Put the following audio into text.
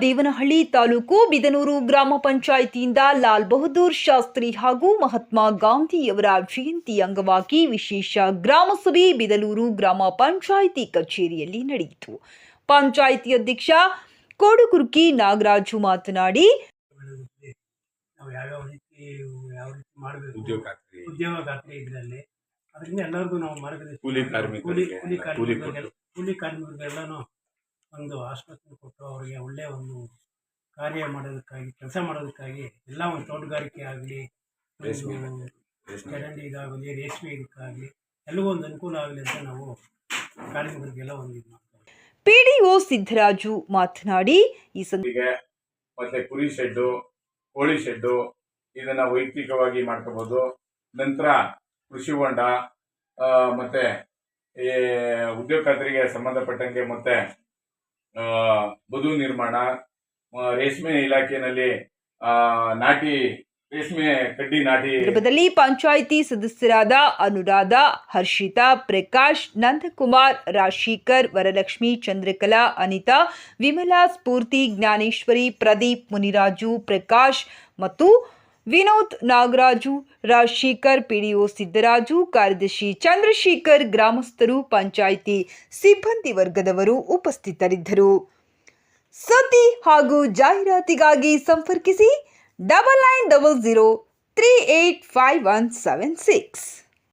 ದೇವನಹಳ್ಳಿ ತಾಲೂಕು ಬಿದನೂರು ಗ್ರಾಮ ಪಂಚಾಯಿತಿಯಿಂದ ಲಾಲ್ ಬಹದ್ದೂರ್ ಶಾಸ್ತ್ರಿ ಹಾಗೂ ಮಹಾತ್ಮ ಗಾಂಧಿಯವರ ಜಯಂತಿ ಅಂಗವಾಗಿ ವಿಶೇಷ ಗ್ರಾಮಸಭೆ ಬಿದಲೂರು ಗ್ರಾಮ ಪಂಚಾಯಿತಿ ಕಚೇರಿಯಲ್ಲಿ ನಡೆಯಿತು. ಪಂಚಾಯಿತಿ ಅಧ್ಯಕ್ಷ ಕೋಡುಕುರ್ಕಿ ನಾಗರಾಜು ಮಾತನಾಡಿ ಕೂಲಿ ನಾವು ಕೂಲಿ ಕಾರ್ಮಿಕರಿಗೆಲ್ಲನೂ ಉದ್ಯೋಗ ಒಂದು ಆಶ್ವಾಸನೆ ಕೊಟ್ಟು ಅವರಿಗೆ ಒಳ್ಳೆಯ ಒಂದು ಕಾರ್ಯ ಮಾಡೋದಕ್ಕಾಗಿ ಕೆಲಸ ಮಾಡೋದಕ್ಕಾಗಿ ಎಲ್ಲ ಒಂದು ತೋಟಗಾರಿಕೆ ಆಗಲಿ ರೇಷ್ಮೆ ರೇಷ್ಮೆ ಚರಂಡಿ ಇದಾಗಲಿ ರೇಷ್ಮೆ ಇದಕ್ಕಾಗಲಿ ಎಲ್ಲವೂ ಒಂದು ಅನುಕೂಲ ಆಗಲಿ ಅಂತ ನಾವು ಕಾರ್ಮಿಕರಿಗೆಲ್ಲ ಒಂದು ಇದು ಮಾಡ್ತೀವಿ ಪಿಡಿಒ ಸಿದ್ದರಾಜು ಮಾತನಾಡಿ ಈ ಸಂದಿಗೆ ಮತ್ತೆ ಕುರಿ ಶೆಡ್ಡು ಕೋಳಿ ಶೆಡ್ಡು ಇದನ್ನ ವೈಯಕ್ತಿಕವಾಗಿ ಮಾಡ್ಕೋಬಹುದು ನಂತರ ಕೃಷಿ ಹೊಂಡ ಮತ್ತೆ ಈ ಉದ್ಯೋಗ ಖಾತ್ರಿಗೆ ಸಂಬಂಧಪಟ್ಟಂಗೆ ಮತ್ತೆ ಬದು ನಿರ್ಮಾಣ ರೇಷ್ಮೆ ಇಲಾಖೆಯಲ್ಲಿ ನಾಟಿ, ರೇಷ್ಮೆ ಕಡ್ಡಿ ನಾಟಿ. ಸಂದರ್ಭದಲ್ಲಿ ಪಂಚಾಯಿತಿ ಸದಸ್ಯರಾದ ಅನುರಾಧ, ಹರ್ಷಿತಾ, ಪ್ರಕಾಶ್, ನಂದಕುಮಾರ್ ರಾಶೀಕರ್ ವರಲಕ್ಷ್ಮಿ, ಚಂದ್ರಕಲಾ, ಅನಿತಾ, ವಿಮಲಾ, ಸ್ಫೂರ್ತಿ, ಜ್ಞಾನೇಶ್ವರಿ, ಪ್ರದೀಪ್, ಮುನಿರಾಜು, ಪ್ರಕಾಶ್ ಮತ್ತು ವಿನೋದ್ ನಾಗರಾಜು, ರಾಜಶೇಖರ್, ಪಿಡಿಒ ಸಿದ್ದರಾಜು, ಕಾರ್ಯದರ್ಶಿ ಚಂದ್ರಶೇಖರ್, ಗ್ರಾಮಸ್ಥರು, ಪಂಚಾಯಿತಿ ಸಿಬ್ಬಂದಿ ವರ್ಗದವರು ಉಪಸ್ಥಿತರಿದ್ದರು. ಸುದ್ದಿ ಹಾಗೂ ಜಾಹೀರಾತಿಗಾಗಿ ಸಂಪರ್ಕಿಸಿ double nine double zero three eight five one seven six